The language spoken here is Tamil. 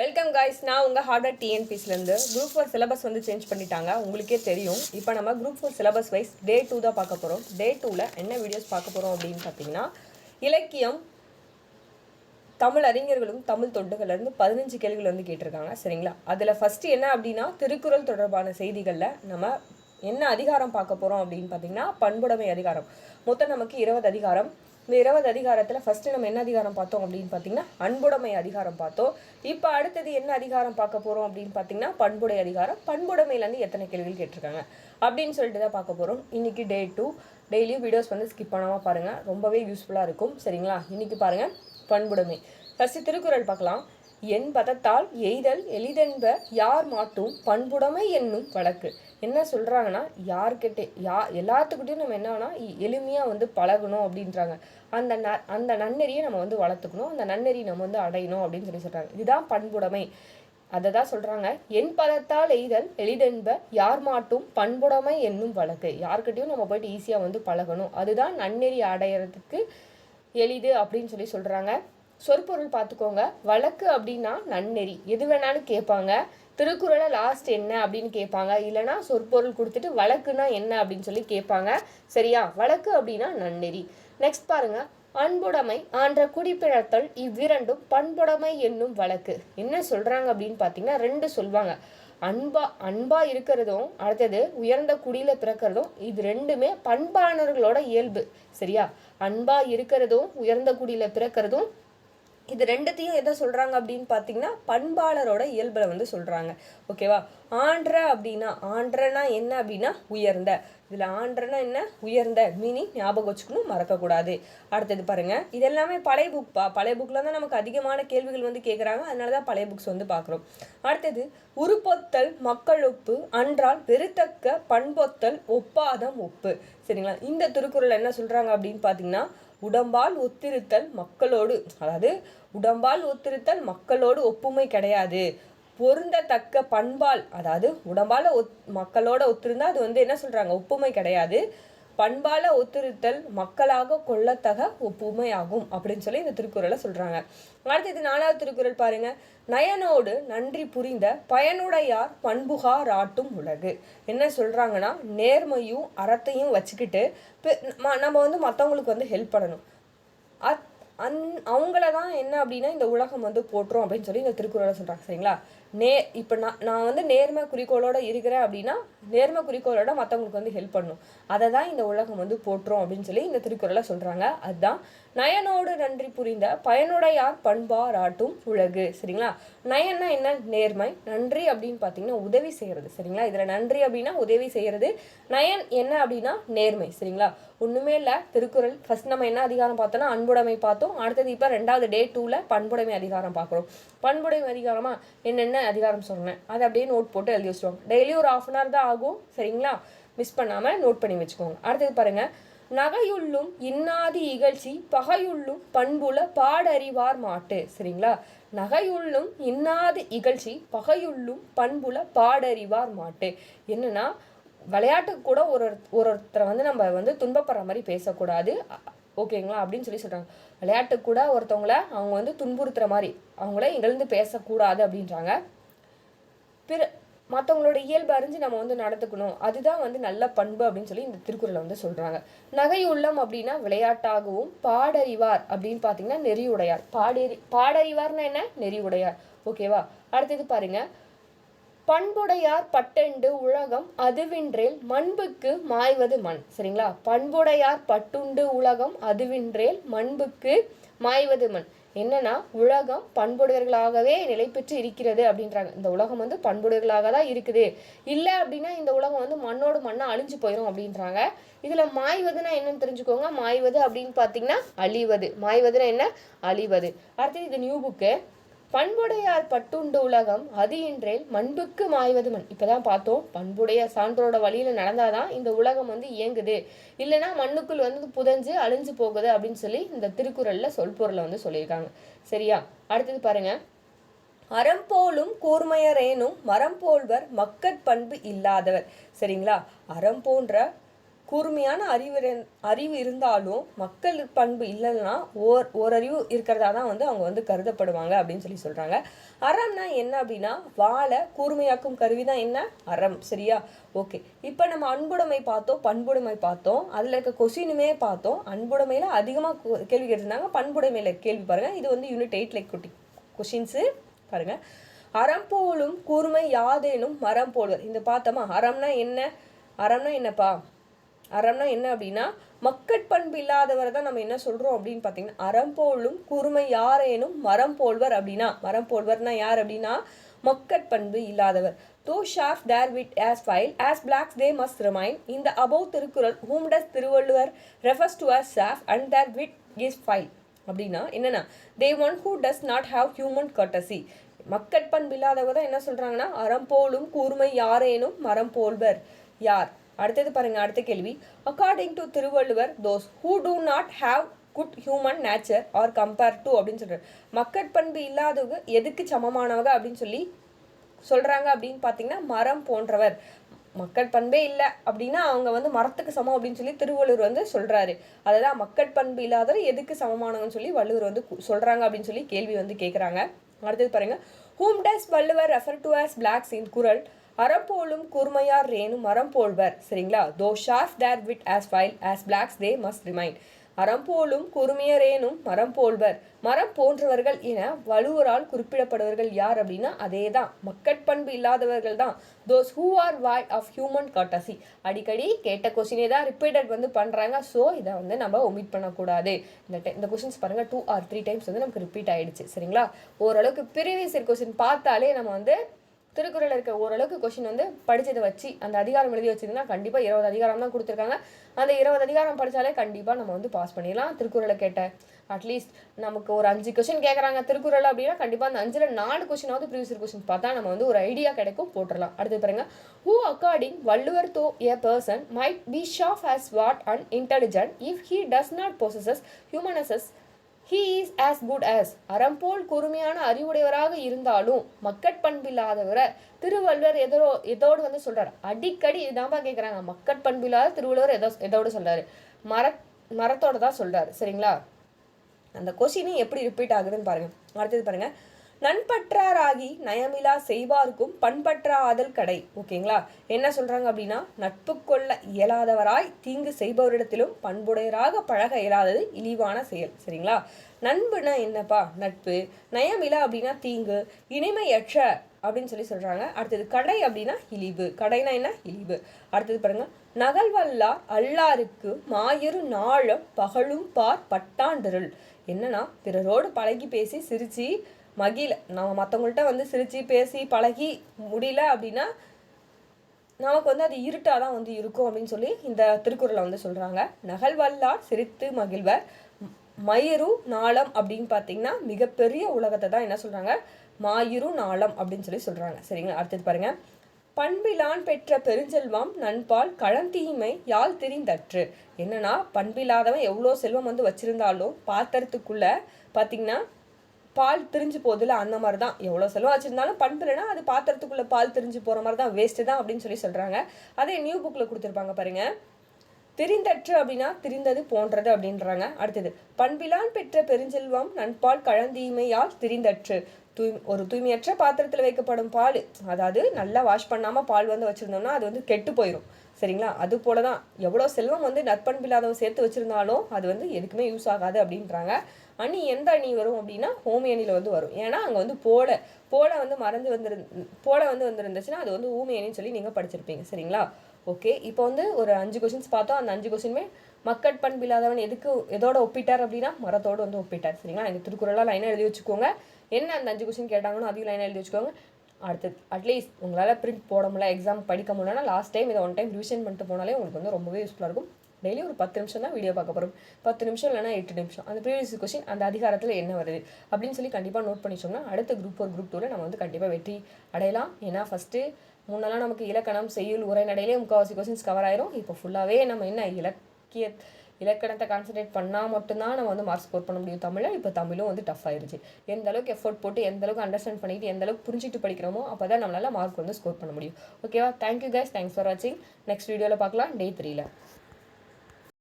வெல்கம் காய்ஸ் நான் உங்கள் ஹார்டர் டிஎன்பிஸ்லேருந்து குரூப் ஃபோர் சிலபஸ் வந்து சேஞ்ச் பண்ணிட்டாங்க. உங்களுக்கே தெரியும். இப்போ நம்ம group four syllabus wise day two தான் பார்க்க போகிறோம் டே டூவில் என்ன வீடியோஸ் பார்க்க போகிறோம் அப்படின்னு பார்த்தீங்கன்னா இலக்கியம் தமிழ் அறிஞர்களும் தமிழ் தொண்டுகள்லேருந்து பதினஞ்சு கேள்விகள் வந்து கேட்டிருக்காங்க. சரிங்களா? அதில் ஃபஸ்ட்டு என்ன அப்படின்னா திருக்குறள் தொடர்பான செய்திகளில் நம்ம என்ன அதிகாரம் பார்க்க போகிறோம் அப்படின்னு பார்த்தீங்கன்னா பண்புடைமை அதிகாரம். மொத்தம் நமக்கு இருபது அதிகாரம். இந்த இருபது அதிகாரத்தில் ஃபஸ்ட்டு நம்ம என்ன அதிகாரம் பார்த்தோம் அப்படின்னு பார்த்தீங்கன்னா அன்புடைமை அதிகாரம் பார்த்தோம். இப்போ அடுத்தது என்ன அதிகாரம் பார்க்க போகிறோம் அப்படின்னு பார்த்தீங்கன்னா பண்புடை அதிகாரம். பண்புடைமையிலேருந்து எத்தனை கேள்விகள் கேட்டிருக்காங்க? அப்படின்னு சொல்லிட்டு தான் பார்க்க போகிறோம் இன்றைக்கி டே டூ டெய்லியும் வீடியோஸ் வந்து ஸ்கிப் பண்ணாமல் பாருங்கள் ரொம்பவே யூஸ்ஃபுல்லாக இருக்கும். சரிங்களா? இன்றைக்கி பாருங்கள் பண்புடைமை. ஃபஸ்ட்டு திருக்குறள் பார்க்கலாம். என் பதத்தால் எய்தல் எளிதென்ப யார் மாட்டும் பண்புடைமை என்னும் வழக்கு. என்ன சொல்கிறாங்கன்னா யார்கிட்ட யா எல்லாத்துக்கிட்டையும் நம்ம என்னன்னா எளிமையாக வந்து பழகணும் அப்படின்றாங்க. அந்த ந அந்த நன்னெறியை நம்ம வந்து வளர்த்துக்கணும். அந்த நன்னெறி நம்ம வந்து அடையணும் அப்படின்னு சொல்லி சொல்கிறாங்க இதுதான் பண்புடைமை. அதை தான் சொல்கிறாங்க என் பலத்தால் எய்தல் எளிதென்ப யார் மாட்டும் பண்புடைமை என்னும் வழக்கு. யார்கிட்டையும் நம்ம போயிட்டு ஈஸியாக வந்து பழகணும். அதுதான் நன்னெறி அடையிறதுக்கு எளிது அப்படின்னு சொல்லி சொல்கிறாங்க சொற்பொருள் பார்த்துக்கோங்க. வழக்கு அப்படின்னா நன்னெறி. எது வேணாலும் கேட்பாங்க. திருக்குறளை லாஸ்ட் என்ன அப்படின்னு கேட்பாங்க. இல்லைனா சொற்பொருள் கொடுத்துட்டு வழக்குனா என்ன அப்படின்னு சொல்லி கேட்பாங்க. சரியா? வழக்கு அப்படின்னா நன்னெறி. நெக்ஸ்ட் பாருங்க. அன்புடைமை ஆன்ற குடிப்பிழத்தல் இவ்விரண்டும் பண்புடைமை என்னும் வழக்கு. என்ன சொல்றாங்க அப்படின்னு பார்த்தீங்கன்னா ரெண்டு சொல்வாங்க. அன்பா அன்பா இருக்கிறதும் அடுத்தது உயர்ந்த குடியில பிறக்கிறதும் இது ரெண்டுமே பண்பானவர்களோட இயல்பு. சரியா? அன்பா இருக்கிறதும் உயர்ந்த குடியில பிறக்கிறதும் இது ரெண்டுத்தையும் எதை சொல்கிறாங்க அப்படின்னு பார்த்தீங்கன்னா பண்பாளரோட இயல்பில் வந்து சொல்கிறாங்க ஓகேவா ஆண்ட அப்படின்னா ஆன்றனா என்ன அப்படின்னா உயர்ந்த. இதில் ஆன்றனா என்ன? உயர்ந்த. மீனிங் ஞாபகம் வச்சுக்கணும் மறக்கக்கூடாது. அடுத்தது பாருங்க. இது எல்லாமே பழைய புக்பா பழைய புக்கில் தான் நமக்கு அதிகமான கேள்விகள் வந்து கேட்குறாங்க அதனால தான் பழைய புக்ஸ் வந்து பார்க்குறோம் அடுத்தது உருப்பொத்தல் மக்களொப்பு அன்றால் வெறுத்தக்க பண்பொத்தல் ஒப்பாதம் ஒப்பு. சரிங்களா? இந்த திருக்குறள் என்ன சொல்கிறாங்க அப்படின்னு பார்த்தீங்கன்னா உடம்பால் ஒத்திருத்தல் மக்களோடு அதாவது உடம்பால் ஒத்திருத்தல் மக்களோடு ஒப்புமை கிடையாது. பொருந்தத்தக்க பண்பால் அதாவது உடம்பால் ஒத் மக்களோட ஒத்திருந்தால் அது வந்து என்ன சொல்கிறாங்க ஒப்புமை கிடையாது. பண்பால ஒத்துருத்தல் மக்களாக கொள்ளத்தக ஒப்புமையாகும் அப்படின்னு சொல்லி இந்த திருக்குறளை சொல்கிறாங்க அடுத்தது நாலாவது திருக்குறள் பாருங்க. நயனோடு நன்றி புரிந்த பயனுடையார் பண்புகார் ஆட்டும் உலகு. என்ன சொல்கிறாங்கன்னா நேர்மையும் அறத்தையும் வச்சுக்கிட்டு நம்ம வந்து மற்றவங்களுக்கு வந்து ஹெல்ப் பண்ணணும். அத் அந் அவங்கள தான் என்ன அப்படின்னா இந்த உலகம் வந்து போட்டுரும் அப்படின்னு சொல்லி இந்த திருக்குறளை சொல்கிறாங்க சரிங்களா? நே இப்போ நான் நான் வந்து நேர்மை குறிக்கோளோட இருக்கிறேன் அப்படின்னா நேர்மை குறிக்கோளோட மற்றவங்களுக்கு வந்து ஹெல்ப் பண்ணும். அதை தான் இந்த உலகம் வந்து போட்டுரும் அப்படின்னு சொல்லி இந்த திருக்குறளை சொல்கிறாங்க அதுதான் நயனோடு நன்றி புரிந்த பயனுடையார் பண்பாராட்டும் உலகு. சரிங்களா? நயன்னா என்ன? நேர்மை. நன்றி அப்படின்னு பார்த்தீங்கன்னா உதவி செய்கிறது சரிங்களா? இதில் நன்றி அப்படின்னா உதவி செய்கிறது நயன் என்ன அப்படின்னா நேர்மை. சரிங்களா? ஒன்றுமே இல்லை. திருக்குறள் ஃபர்ஸ்ட் நம்ம என்ன அதிகாரம் பார்த்தோம்னா அன்புடைமை பார்த்தோம். அடுத்தது இப்போ ரெண்டாவது டே டூவில் பண்புடைமை அதிகாரம் பார்க்குறோம். பண்புடைமை அதிகாரமாக என்னென்ன அதிகாரம் சொன்னேன். அதை அப்படியே நோட் போட்டு எழுதி வச்சுருவாங்க டெய்லி ஒரு ஆஃப் அன் ஹவர் தான் ஆகும். சரிங்களா? மிஸ் பண்ணாமல் நோட் பண்ணி வச்சுக்கோங்க. அடுத்தது பாருங்கள் நகையுள்ளும் இன்னாதி இகழ்ச்சி பகையுள்ளும் பண்புல பாடறிவார் மாட்டு. சரிங்களா? நகையுள்ளும் இன்னாது இகழ்ச்சி பகையுள்ளும் பண்புல பாடறிவார் மாட்டு. என்னன்னா விளையாட்டுக்கு கூட ஒரு ஒரு ஒருத்தரை வந்து நம்ம வந்து துன்பப்படுற மாதிரி பேசக்கூடாது. ஓகேங்களா? அப்படின்னு சொல்லி சொல்கிறாங்க விளையாட்டு கூட ஒருத்தவங்கள அவங்க வந்து துன்புறுத்துகிற மாதிரி அவங்கள இங்கேருந்து பேசக்கூடாது அப்படின்றாங்க. பிற மற்றவங்களோட இயல்பு அறிஞ்சு நம்ம வந்து நடத்துக்கணும் அதுதான் வந்து நல்ல பண்பு அப்படின்னு சொல்லி இந்த திருக்குறளை வந்து சொல்கிறாங்க நகை உள்ளம் அப்படின்னா விளையாட்டாகவும் பாடறிவார் அப்படின்னு பார்த்தீங்கன்னா நெறியுடையார். பாடறி பாடறிவார்னா என்ன? நெறியுடையார். ஓகேவா? அடுத்தது பாருங்கள் பண்புடையார் பட்டெண்டு உலகம் அதுவின்றேல் மண்புக்கு மாய்வது மண். சரிங்களா? பண்புடையார் பட்டுண்டு உலகம் அதுவின்றேல் மண்புக்கு மாய்வது மண். என்னன்னா உலகம் பண்புடையர்களாகவே நிலை பெற்று இருக்கிறது அப்படின்றாங்க. இந்த உலகம் வந்து பண்புடையர்களாக தான் இருக்குது. இல்லை அப்படின்னா இந்த உலகம் வந்து மண்ணோடு மண்ணாக அழிஞ்சு போயிடும் அப்படின்றாங்க. இதில் மாய்வதுன்னா என்னன்னு தெரிஞ்சுக்கோங்க. மாய்வது அப்படின்னு பார்த்தீங்கன்னா அழிவது. மாய்வதுன்னா என்ன? அழிவது. அடுத்தது இது நியூ புக்கு பண்புடையார் பட்டுண்டு உலகம் அது இன்றேல் மண்புக்கு மாய்வது மண் இப்போதான் பார்த்தோம் பண்புடைய சான்றோட வழியில் நடந்தாதான் இந்த உலகம் வந்து இயங்குது. இல்லைன்னா மண்ணுக்குள் வந்து புதஞ்சு அழிஞ்சு போகுது அப்படின்னு சொல்லி இந்த திருக்குறளில் சொல்பொருளை வந்து சொல்லியிருக்காங்க. சரியா? அடுத்தது பாருங்க. அறம் போலும் கூர்மையரேனும் மரம் போல்வர் மக்கட் பண்பு இல்லாதவர். சரிங்களா? அறம் போன்ற கூர்மையான அறிவு அறிவு இருந்தாலும் மக்கள் பண்பு இல்லைன்னா ஓர் ஓரறிவு இருக்கிறதா தான் வந்து அவங்க வந்து கருதப்படுவாங்க அப்படின்னு சொல்லி சொல்கிறாங்க அறம்னா என்ன அப்படின்னா வாழை கூர்மையாக்கும் கருவி தான் என்ன? அறம். சரியா? ஓகே. இப்போ நம்ம அன்புடைமை பார்த்தோம் பண்புடைமை பார்த்தோம். அதில் இருக்க கொஷினுமே பார்த்தோம். அன்புடைமையில் அதிகமாக கேள்வி கேட்டிருந்தாங்க. பண்புடைமையில் கேள்வி பாருங்கள் இது வந்து யூனிட் எயிட் லைக் குட்டி கொஷின்ஸு பாருங்கள் அறம் போலும் கூர்மை யாதேனும் மரம் போல்வர் இந்த பார்த்தோமா? அறம்னா என்ன? அறம்னா என்னப்பா? அறம்னா என்ன அப்படின்னா மக்கட்பண்பு இல்லாதவரை தான் நம்ம என்ன சொல்கிறோம் அப்படின்னு பார்த்தீங்கன்னா அறம் போலும் கூர்மை யாரேனும் மரம் போல்வர் அப்படின்னா மரம் போல்வர்னா யார் அப்படின்னா மக்கட்பண்பு இல்லாதவர். Those chaff their wit as file as blocks they must remain இந்த above Thirukkural whom does Thiruvalluvar refers to as chaff and their wit is file அப்படின்னா என்னென்னா the one who does not have human courtesy மக்கட்பண்பு இல்லாதவங்க தான் என்ன சொல்கிறாங்கன்னா அறம் போலும் கூர்மை யாரேனும் மரம் போல்வர். யார்? அடுத்தது பாருங்க அடுத்த கேள்வி. According to Thiruvalluvar those who do not have good human nature are compare to அப்படின்னு சொல்கிறார் மக்கட்பண்பு இல்லாதவங்க எதுக்கு சமமானவங்க அப்படின்னு சொல்லி சொல்கிறாங்க அப்படின்னு பார்த்தீங்கன்னா மரம் போன்றவர். மக்கள் பண்பே இல்லை அப்படின்னா அவங்க வந்து மரத்துக்கு சமம் அப்படின்னு சொல்லி திருவள்ளுவர் வந்து சொல்கிறாரு அதுதான் மக்கள் பண்பு இல்லாதவர் எதுக்கு சமமானவன்னு சொல்லி வள்ளுவர் வந்து சொல்கிறாங்க அப்படின்னு சொல்லி கேள்வி வந்து கேட்குறாங்க அடுத்தது பாருங்கள் whom does Valluvar refer to as blocks in குரல் அறப்போலும் கூர்மையார் ரேனும் மரம் போல்வர் சரிங்களா? Though sharp their wit as file as blocks they must remind அறம் போலும் குறுமையரேனும் மரம் போல்வர் மரம் போன்றவர்கள் என வலுவரால் குறிப்பிடப்படுவர்கள் யார் அப்படின்னா அதே தான் மக்கட்பண்பு இல்லாதவர்கள் தான். Those who are void of human courtesy அடிக்கடி கேட்ட கொஸ்டினே தான் ரிப்பீட்டட் வந்து பண்ணுறாங்க ஸோ இதை வந்து நம்ம ஒமிட் பண்ணக்கூடாது. இந்த டை இந்த கொஸ்டின்ஸ் பாருங்கள் டூ ஆர் த்ரீ டைம்ஸ் வந்து நமக்கு ரிப்பீட் ஆகிடுச்சு சரிங்களா? ஓரளவுக்கு ப்ரீவியஸ் இயர் கொஸ்டின் பார்த்தாலே நம்ம வந்து திருக்குறள் இருக்க ஓரளவுக்கு கொஷின் வந்து படித்ததை வச்சு அந்த அதிகாரம் எழுதி வச்சிருந்தா கண்டிப்பாக இருபது அதிகாரம் தான் கொடுத்துருக்காங்க. அந்த இருபது அதிகாரம் படித்தாலே கண்டிப்பாக நம்ம வந்து பாஸ் பண்ணிடலாம். திருக்குறளை கேட்ட அட்லீஸ்ட் நமக்கு ஒரு அஞ்சு கொஷின் கேட்குறாங்க திருக்குறள் அப்படின்னா கண்டிப்பாக அந்த அஞ்சில் நாலு கொஷினாவது ப்ரீவியஸ் கொஷின் பார்த்தா நம்ம வந்து ஒரு ஐடியா கிடைக்கும் போட்டுடலாம். அடுத்து பாருங்க. Who according Valluvar though a person might be sharp as what and intelligent if he does not possesses humanness he is as good as அறம்போல் கூர்மையான அறிவுடையவராக இருந்தாலும் மக்கட்பண்பில்லாதவரை திருவள்ளுவர் எதோ எதோடு வந்து சொல்கிறார் அடிக்கடி இதாம்பா கேட்குறாங்க மக்கட்பண்பில்லாத திருவள்ளுவர் எதோ எதோடு சொல்கிறாரு மர மரத்தோடு தான் சொல்கிறார் சரிங்களா? அந்த கொஷினு எப்படி ரிப்பீட் ஆகுதுன்னு பாருங்கள் அடுத்தது பாருங்கள் நண்பற்றாராகி நயமிலா செய்வார்க்கும் பண்பற்றா ஆதல் கடை. ஓகேங்களா? என்ன சொல்றாங்க அப்படின்னா நட்பு கொள்ள இயலாதவராய் தீங்கு செய்பவரிடத்திலும் பண்புடையராக பழக இயலாதது இழிவான செயல். சரிங்களா? நண்புனா என்னப்பா? நட்பு. நயமிலா அப்படின்னா தீங்கு. இனிமையற்ற அப்படின்னு சொல்லி சொல்றாங்க. அடுத்தது கடை அப்படின்னா இழிவு. கடைனா என்ன? இழிவு. அடுத்தது பாருங்க. நகல்வல்லா அல்லாருக்கு மாயிரு நாளும் பகலும் பார் பட்டாண்டருள். என்னன்னா பிறரோடு பழகி பேசி சிரிச்சு மகிழ நம்ம மற்றவங்கள்ட்ட வந்து சிரித்து பேசி பழகி முடியல அப்படின்னா நமக்கு வந்து அது இருட்டாக தான் வந்து இருக்கும் அப்படின்னு சொல்லி இந்த திருக்குறளை வந்து சொல்கிறாங்க நகழ்வல்லார் சிரித்து மகிழ்வர் மயிரு நாளம் அப்படின்னு பார்த்தீங்கன்னா மிகப்பெரிய உலகத்தை தான் என்ன சொல்கிறாங்க மாயிரு நாளம் அப்படின்னு சொல்லி சொல்கிறாங்க சரிங்களா? அடுத்தது பாருங்கள் பண்பிலான் பெற்ற பெருஞ்செல்வம் நண்பால் களந்தீமை யாழ் தெரிந்தற்று. என்னன்னா பண்பில்லாதவன் எவ்வளோ செல்வம் வந்து வச்சுருந்தாலும் பாத்திரத்துக்குள்ளே பார்த்தீங்கன்னா பால் திரிஞ்சு போதில்ல அந்த மாதிரி தான் எவ்வளோ செலவு வச்சிருந்தாலும் அது பாத்திரத்துக்குள்ளே பால் திரிஞ்சு போகிற மாதிரி தான் வேஸ்ட்டு தான் அப்படின்னு சொல்லி சொல்கிறாங்க அதே நியூ புக்கில் கொடுத்துருப்பாங்க பாருங்க. திரிந்தற்று அப்படின்னா திரிந்தது போன்றது அப்படின்றாங்க. அடுத்தது பண்பிலான் பெற்ற பெருஞ்செல்வம் நண்பால் கழந்தீமையால் திரிந்தற்று. தூய் ஒரு தூய்மையற்ற பாத்திரத்தில் வைக்கப்படும் பால். அதாவது நல்லா வாஷ் பண்ணாமல் பால் வந்து வச்சுருந்தோம்னா அது வந்து கெட்டு போயிடும் சரிங்களா? அது போல தான் எவ்வளோ செல்வம் வந்து நற்பண்பில்லாதவன் சேர்த்து வச்சுருந்தாலும் அது வந்து எதுக்குமே யூஸ் ஆகாது அப்படின்றாங்க. அணி எந்த அணி வரும் அப்படின்னா ஹோமி அணியில் வந்து வரும். ஏன்னா அங்கே வந்து போல போல வந்து மறந்து வந்துரு போல வந்து வந்துருந்துச்சுன்னா அது வந்து ஊமி அணின்னு சொல்லி நீங்கள் படிச்சிருப்பீங்க. சரிங்களா? ஓகே இப்போ வந்து ஒரு அஞ்சு கொஷின்ஸ் பார்த்தோம். அந்த அஞ்சு கொஷினுமே மக்கட் பண்பில்லாதவன் எதுக்கு எதோட ஒப்பிட்டார் அப்படின்னா மரத்தோடு வந்து ஒப்பிட்டார். சரிங்களா? இந்த திருக்குறளாக லைனாக எழுதி வச்சுக்கோங்க. என்ன அந்த அஞ்சு கொஷின் கேட்டாங்கன்னு அதையும் லைனாக எழுதி வச்சுக்கோங்க. அடுத்து அட்லீஸ்ட் உங்களால் பிரிண்ட் போட முடியல எக்ஸாம் படிக்க முடியலன்னா லாஸ்ட் டைம் இதை ஒன் டைம் ரிவிஷன் பண்ணிட்டு போனாலே உங்களுக்கு வந்து ரொம்பவே யூஸ்ஃபுல்லாக இருக்கும். டெய்லி ஒரு பத்து நிமிஷம் தான் வீடியோ பார்க்க போகிறோம் பத்து நிமிஷம் இல்லைனா எட்டு நிமிஷம். அந்த ப்ரீவியஸ் கொஸ்டின் அந்த அதிகாரத்தில் என்ன வருது? அப்படின்னு சொல்லி கண்டிப்பாக நோட் பண்ணிச்சோம்னா அடுத்த குரூப் ஒரு குரூப் டூவில் நம்ம வந்து கண்டிப்பாக வெற்றி அடையலாம். ஏன்னா ஃபஸ்ட்டு முன்னெல்லாம் நமக்கு இலக்கணம் செய்யுள் உரைநடையிலே முக்கால்வாசி கொஸ்டின்ஸ் கவர் ஆயிரும். இப்போ ஃபுல்லாகவே நம்ம என்ன இலக்கிய இலக்கணத்தை கான்சன்ட்ரேட் பண்ணால் மட்டும்தான் நம்ம வந்து மார்க் ஸ்கோர் பண்ண முடியும். தமிழில் இப்போ தமிழும் வந்து டஃப் ஆயிருச்சு. எந்த அளவுக்கு எஃபோர்ட் போட்டு எந்த அளவுக்கு அண்டர்ஸ்டாண்ட் பண்ணிட்டு எந்த அளவுக்கு புரிஞ்சுட்டு படிக்கிறோமோ அப்போ தான் நம்மளால் மார்க் வந்து ஸ்கோர் பண்ண முடியும். ஓகேவா thank you guys thanks for வாட்சிங் நெக்ஸ்ட் வீடியோவில் பார்க்கலாம். டே த்ரீல